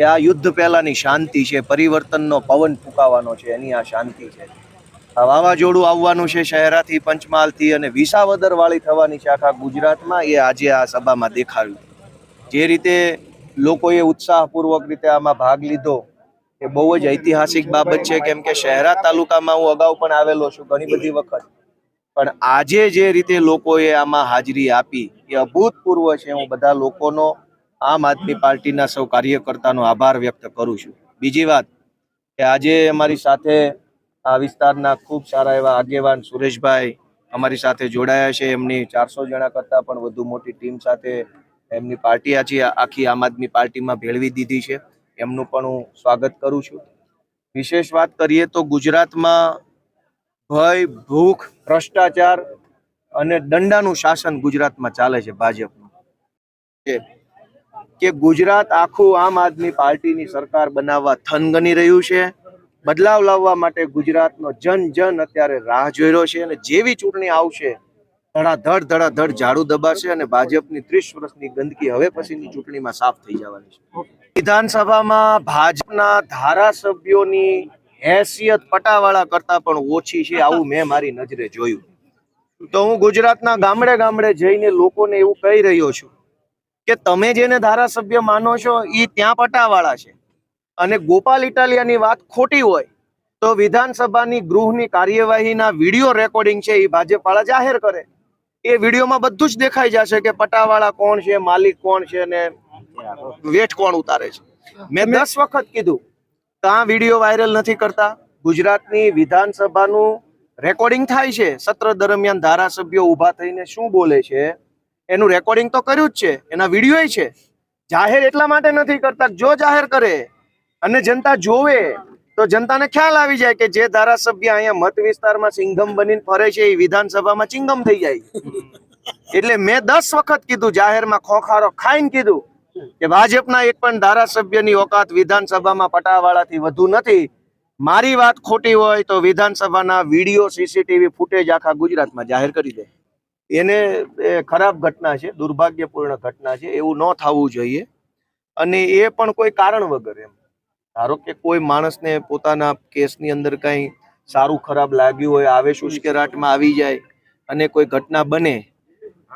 કે આ યુદ્ધ પહેલાંની શાંતિ છે, પરિવર્તનનો પવન ફૂંકાવાનો છે, એની આ શાંતિ છે. આ વાવાઝોડું આવવાનું છે શહેરાથી પંચમહાલથી અને વિસાવદર વાળી થવાની છે આખા ગુજરાતમાં, એ આજે આ સભામાં દેખાડ્યું જે રીતે લોકોએ ઉત્સાહપૂર્વક રીતે આમાં ભાગ લીધો, એ બહુ જ ઐતિહાસિક બાબત છે. કેમ કે શહેરા તાલુકામાં હું અગાઉ પણ આવેલો છું ઘણી બધી વખત. પણ આજે જે રીતે લોકોએ આમાં હાજરી આપી, એ અભૂતપૂર્વ છે. હું બધા લોકોનો આમ આદમી પાર્ટીના સૌ કાર્યકર્તાનો આભાર વ્યક્ત કરું છું. બીજી વાત કે આજે અમારી સાથે આ વિસ્તારના ખૂબ સારા એવા આગેવાન સુરેશભાઈ અમારી સાથે જોડાયા છે. એમની ચારસો જણા કરતાં પણ વધુ મોટી ટીમ સાથે એમની પાર્ટી આજે આખી આમ આદમી પાર્ટીમાં ભેળવી દીધી છે. એમનું પણ હું સ્વાગત કરું છું. વિશેષ વાત કરીએ તો ગુજરાતમાં ભય, ભૂખ, ભ્રષ્ટાચાર અને દંડાનું શાસન ગુજરાતમાં ચાલે છે ભાજપનું કે ગુજરાત આખું આમ આદમી પાર્ટીની સરકાર બનાવવા થનગની રહ્યું છે. બદલાવ લાવવા માટે ગુજરાતનો જન જન અત્યારે રાહ જોઈ રહ્યો છે અને જેવી ચૂંટણી આવશે, ધડાધડ ધડાધડ ઝાડુ દબાશે અને ભાજપની ત્રીસ વર્ષની ગંદકી હવે પછીની ચૂંટણીમાં સાફ થઈ જવાની છે. વિધાનસભામાં ભાજપના ધારાસભ્યોની હેસિયત પટાવાળા કરતા પણ ઓછી છે, આવું મેં મારી નજરે જોયું. તો હું ગુજરાતના ગામડે ગામડે જઈને લોકોને એવું કહી રહ્યો છું કે તમે જેને ધારાસભ્ય માનો છો એ ત્યાં પટાવાળા છે. અને ગોપાલ ઇટાલિયાની વાત ખોટી હોય તો વિધાનસભાની ગૃહની કાર્યવાહીના વીડિયો રેકોર્ડિંગ છે એ ભાજપવાળા જાહેર કરે. એ વિડીયોમાં બધું જ દેખાઈ જશે કે પટાવાળા કોણ છે માલિક કોણ છે ને વેઠ કોણ ઉતારે છે. મેં દસ વખત કીધું ત્યાં વીડિયો વાયરલ નથી કરતા. ગુજરાતની વિધાનસભાનું રેકોર્ડિંગ થાય છે. સત્ર દરમિયાન ધારાસભ્યો ઊભા થઈને શું બોલે છે? એનું રેકોર્ડિંગ તો કર્યું જ છે, એના વીડિયો છે. જાહેર એટલા માટે નથી કરતા જો જાહેર કરે અને જનતા જોવે, તો જનતાને ખ્યાલ આવી જાય કે જે ધારાસભ્ય અહીંયા મત વિસ્તારમાં સિંઘમ બનીને ફરે છે, એ વિધાનસભામાં ચિંગમ થઈ જાય એટલે મેં દસ વખત કીધું, જાહેરમાં ખોખારો ખાઈને કીધું કે ભાજપના એક પણ ધારાસભ્યની ઓકાત વિધાનસભામાં પટાવાળાથી વધુ નથી. મારી વાત ખોટી હોય તો વિધાનસભાના વીડિયો સીસીટીવી ફૂટેજ આખા ગુજરાતમાં જાહેર કરી દે. એને ખરાબ ઘટના છે, દુર્ભાગ્યપૂર્ણ ઘટના છે, એવું ન થવું જોઈએ. અને એ પણ કોઈ કારણ વગર એમ. ધારો કે કોઈ માણસને પોતાના કેસની અંદર કંઈ સારું ખરાબ લાગ્યું હોય આવેશ ઉશ્કેરાટમાં આવી જાય અને કોઈ ઘટના બને,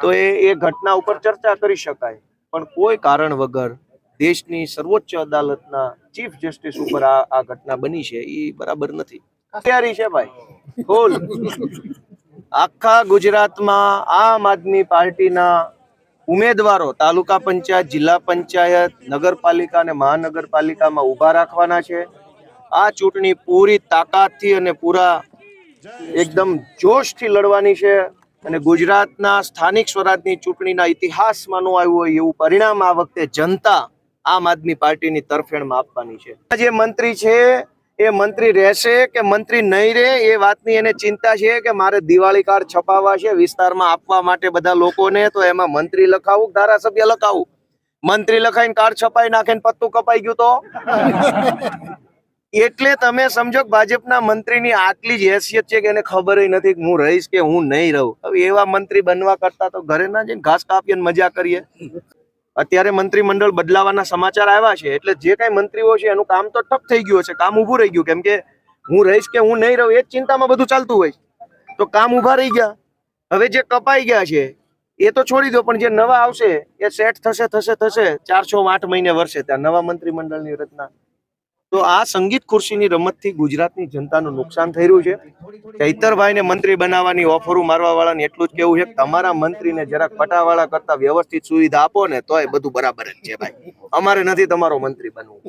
તો એ એ ઘટના ઉપર ચર્ચા કરી શકાય. પણ કોઈ કારણ વગર દેશની સર્વોચ્ચ અદાલતના ચીફ જસ્ટિસ ઉપર આ આ ઘટના બની છે એ બરાબર નથી. તૈયારી છે ભાઈ. ફૂલ આખા ગુજરાતમાં આમ આદમી પાર્ટીના ઉમેદવારો તાલુકા પંચાયત, જિલ્લા પંચાયત, નગરપાલિકા અને મહાનગરપાલિકામાં ઊભા રાખવાના છે. આ ચૂંટણી પૂરી તાકાતથી અને પૂરા એકદમ જોશથી લડવાની છે અને ગુજરાતના સ્થાનિક સ્વરાજની ચૂંટણીના ઇતિહાસમાં આવ્યું હોય એવું પરિણામ આ વખતે જનતા આમ આદમી પાર્ટીની તરફેણમાં આપવાની છે. જે મંત્રી છે એ મંત્રી રહેશે કે મંત્રી નહીં રહે એ વાતની એને ચિંતા છે કે મારે દિવાળી કાર્ડ છપાવવા છે, વિસ્તારમાં આપવા માટે બધા લોકોને, તો એમાં મંત્રી લખાવું ધારાસભ્ય લખાવું? મંત્રી લખાઈને કાર્ડ છપાઈ નાખીને પત્તું કપાઈ ગયું તો? એટલે તમે સમજો કે ભાજપના મંત્રીની આટલી જ હેસિયત છે કે એને ખબર નથી કે હું રહીશ કે હું નહીં રહું. એવા મંત્રી બનવા કરતા તો ઘરે ના જઈને ઘાસ કાપીએ મજા કરીએ. અત્યારે મંત્રીમંડળ બદલાવાના સમાચાર આવ્યા છે, એટલે જે કઈ મંત્રીઓ છે એનું કામ તો ઠપ થઈ ગયું છે કામ ઊભું રહી ગયું, કેમ કે હું રહીશ કે હું નહીં રહું, એ જ ચિંતામાં બધું ચાલતું હોય. તો કામ ઊભા રહી ગયા. હવે જે કપાઈ ગયા છે, એ તો છોડી દો, પણ જે નવા આવશે, એ સેટ થશે થશે થશે ચાર છ આઠ મહિને વર્ષે ત્યાં નવા મંત્રીમંડળની રચના. તો આ સંગીત ખુરશીની રમતથી ગુજરાતની જનતાનું નુકસાન થઈ રહ્યું છે. ચૈતરભાઈને મંત્રી બનાવવાની ઓફરો મારવા વાળાને એટલું જ કેવું છે તમારા મંત્રીને જરાક પટાવાળા કરતા વ્યવસ્થિત સુવિધા આપો ને તોય બધું બરાબર જ છે ભાઈ. અમારે નથી તમારો મંત્રી બનવું.